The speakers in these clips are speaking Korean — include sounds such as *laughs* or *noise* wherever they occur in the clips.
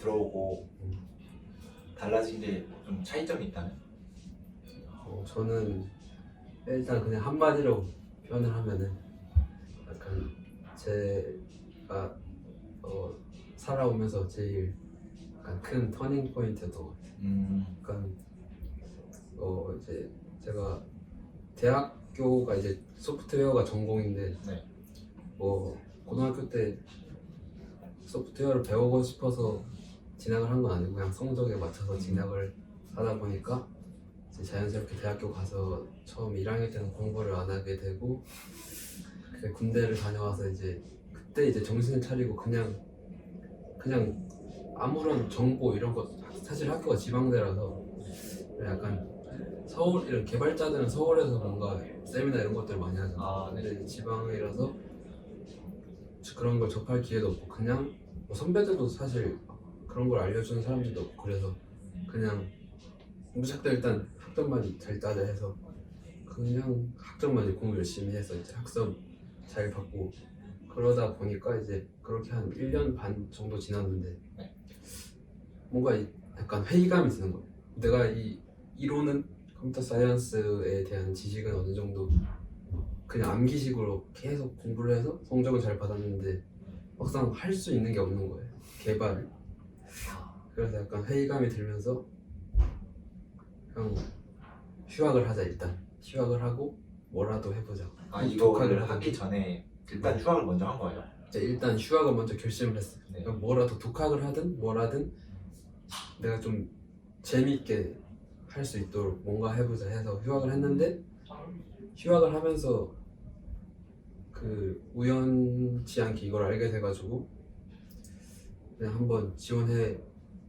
들어오고 달라진 게 좀 차이점이 있다면? 어, 저는 일단 그냥 한마디로 표현을 하면은 약간 제가 어, 살아오면서 제일 약간 큰 터닝 포인트였던 것 같아요. 음, 약간 어 이제 제가 대학교가 이제 소프트웨어가 전공인데 네. 뭐 고등학교 때 소프트웨어를 배우고 싶어서 진학을 한 건 아니고 그냥 성적에 맞춰서 진학을 하다 보니까 이제 자연스럽게 대학교 가서 처음 1학년 때는 공부를 안 하게 되고 그 군대를 다녀와서 이제 그때 이제 정신을 차리고 그냥 그냥 아무런 정보 이런 거 사실 학교가 지방대라서 약간 서울 이런 개발자들은 서울에서 뭔가 세미나 이런 것들을 많이 하잖아. 아, 네. 근데 지방이라서 그런 걸 접할 기회도 없고 그냥 뭐 선배들도 사실 그런 걸 알려주는 사람들도 없고 그래서 그냥 무작정 일단 학점만 잘 따자 해서 그냥 학점만 이제 공부 열심히 해서 이제 학점 잘 받고 그러다 보니까 이제 그렇게 한 1년 반 정도 지났는데 네. 뭔가 이- 약간 회의감이 드는 거예요. 내가 이 이론은 컴퓨터 사이언스에 대한 지식은 어느 정도 그냥 암기식으로 계속 공부를 해서 성적은 잘 받았는데 막상 할 수 있는 게 없는 거예요. 개발을. 그래서 약간 회의감이 들면서 그냥 휴학을 하자 일단. 휴학을 하고 뭐라도 해보자. 아 독학을 이거를 하자. 하기 전에 일단 휴학을 먼저 한 거예요. 이제 일단 휴학을 먼저 결심을 했어요. 네. 그러니까 뭐라도 독학을 하든 뭐라든 내가 좀 재미있게 할 수 있도록 뭔가 해보자 해서 휴학을 했는데 휴학을 하면서 그 우연치 않게 이걸 알게 돼가지고 그냥 한번 지원해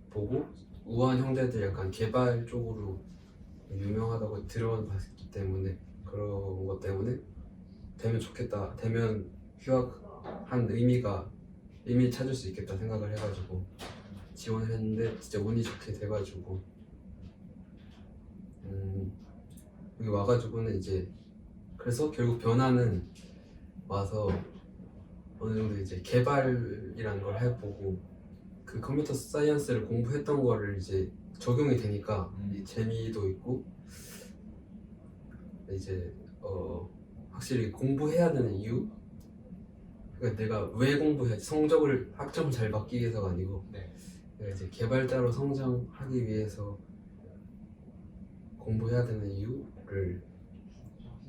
보고 우한 형제들 약간 개발 쪽으로 유명하다고 들어봤기 때문에 그런 것 때문에 되면 좋겠다 되면 휴학한 의미가 의미 찾을 수 있겠다 생각을 해가지고 지원을 했는데 진짜 운이 좋게 돼가지고 음 여기 와가지고는 이제 그래서 결국 변화는 와서 어느 정도 이제 개발이라는 걸 해보고 그 컴퓨터 사이언스를 공부했던 거를 이제 적용이 되니까 음. 이 재미도 있고 이제 어 확실히 공부해야 되는 이유 그러니까 내가 왜 공부해야지 성적을 학점을 잘 받기 위해서가 아니고 네. 내가 이제 개발자로 성장하기 위해서 공부해야 되는 이유를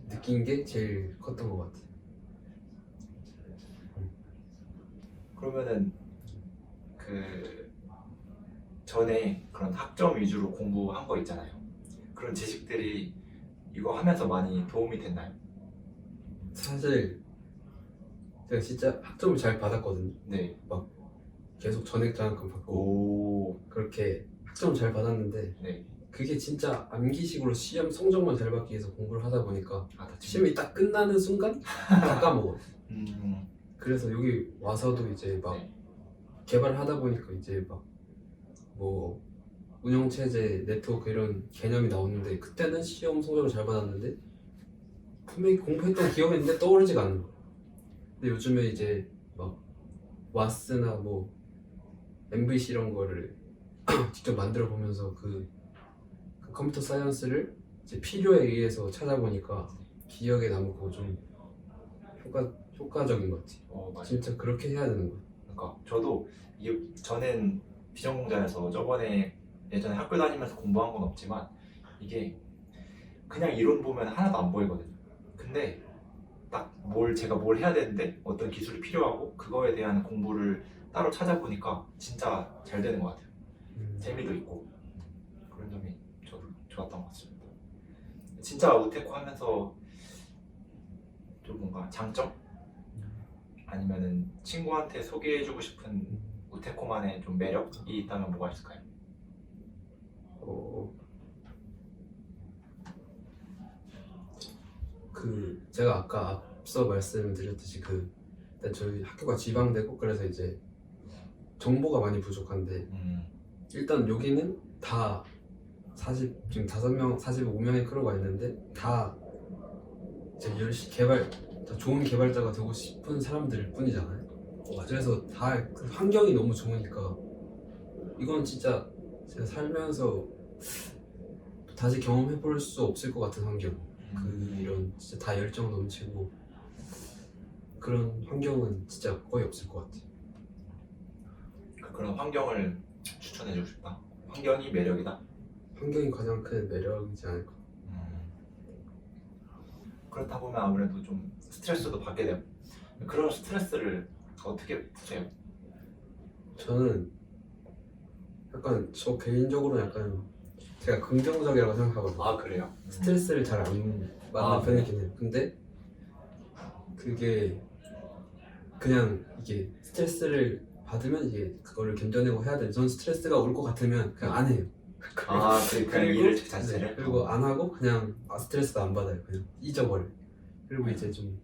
느낀 게 제일 컸던 것 같아요. 그러면은 그 전에 그런 학점 위주로 공부한 거 있잖아요. 그런 지식들이 이거 하면서 많이 도움이 됐나요? 사실 제가 진짜 학점을 잘 받았거든요. 네. 계속 전액 장학금 받고 오. 그렇게 학점 잘 받았는데 네. 그게 진짜 암기식으로 시험 성적만 잘 받기 위해서 공부를 하다 보니까 아, 다 시험이 딱 끝나는 순간 다 까먹어. *laughs* 음. 그래서 여기 와서도 이제 막 네. 개발을 하다 보니까 이제 막 뭐 운영 체제, 네트워크 이런 개념이 나오는데 그때는 시험 성적을 잘 받았는데 분명히 공부했던 기억이 있는데 떠오르지가 않는 거야. 근데 요즘에 이제 막 와스나 뭐 MVC 이런 거를 *clears throat* 직접 만들어 보면서 그, 그 컴퓨터 사이언스를 이제 필요에 의해서 찾아보니까 기억에 남고 좀 효과 효과적인 것 같아. 어. 진짜 그렇게 해야 되는 거야. 그러니까 저도 이 저는 비전공자여서 저번에 예전에 학교 다니면서 공부한 건 없지만 이게 그냥 이론 보면 하나도 안 보이거든요. 근데 딱 뭘 제가 뭘 해야 되는데 어떤 기술이 필요하고 그거에 대한 공부를 따로 찾아보니까 진짜 잘 되는 것 같아요. 재미도 있고 그런 점이 저도 좋았던 것 같습니다. 진짜 우테코 하면서 좀 뭔가 장점 아니면은 친구한테 소개해주고 싶은 우테코만의 좀 매력이 있다면 뭐가 있을까요? 어, 그 제가 아까 앞서 말씀드렸듯이 그 일단 저희 학교가 지방대고 그래서 이제 정보가 많이 부족한데 음, 일단 여기는 다 40, 지금 5명, 45명의 크루가 있는데 다 이제 열심히 개발, 다 좋은 개발자가 되고 싶은 사람들 뿐이잖아요. 그래서 다 그 환경이 너무 좋으니까 이건 진짜 제가 살면서 다시 경험해 볼 수 없을 것 같은 환경. 그 이런 진짜 다 열정 넘치고 그런 환경은 진짜 거의 없을 것 같아. 그- 그런 환경을 추천해주고 싶다. 환경이 매력이다. 환경이 가장 큰 매력이지 않을까. 그렇다 보면 아무래도 좀 스트레스도 받게 되고 그런 스트레스를 어떻게 푸세요? 저는 약간 저 개인적으로 약간 제가 긍정적이라고 생각하거든요. 아 그래요? 스트레스를 잘 안 받는 아, 편이긴 해요. 근데 그게 그냥 이게 스트레스를 받으면 이게 그거를 견뎌내고 해야 되는 전 스트레스가 올 것 같으면 그냥 안 해요. 아 그래 그냥 그리고- 일을 자체를 네, 그리고 안 하고 그냥 아, 스트레스도 안 받아요. 그냥 잊어버려. 그리고 이제 좀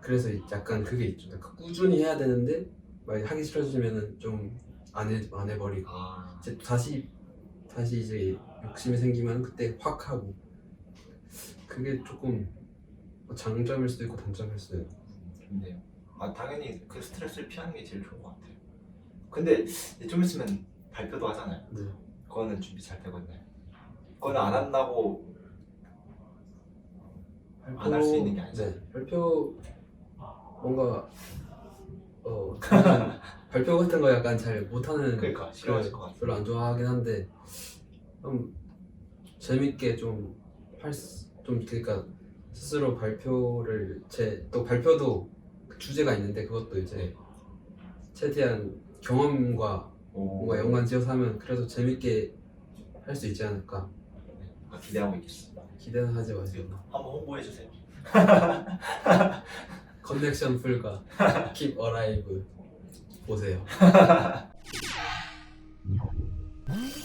그래서 약간 그게 있죠. 약간 꾸준히 해야 되는데 막 하기 싫어지면은 좀안해안 해버리고 아 이제 다시 다시 이제 욕심이 생기면 그때 확 하고 그게 조금 뭐 장점일 수도 있고 단점일 수도 있고 좋네요. 아 당연히 그 스트레스를 피하는 게 제일 좋은 것 같아요. 근데 이제 좀 있으면 발표도 하잖아요. 네. 그거는 준비 잘 되거든요. 그거는 안 한다고 안 할 수 있는 게 아니죠. 네, 발표 뭔가 어 *laughs* 발표 같은 거 약간 잘 못하는 그러니까 싫어하실 것 같아요. 별로 안 좋아하긴 한데 좀 재밌게 좀할좀 그러니까 스스로 발표를 제 또 발표도 그 주제가 있는데 그것도 이제 네. 최대한 경험과 오, 어. 뭔가 연관 지어서 하면 그래도 재밌게 할 수 있지 않을까 아, 기대하고 있겠습니다. 기대는 하지 마시고 한번 홍보해 주세요. 컨넥션 풀과 Keep Alive 보세요 *laughs*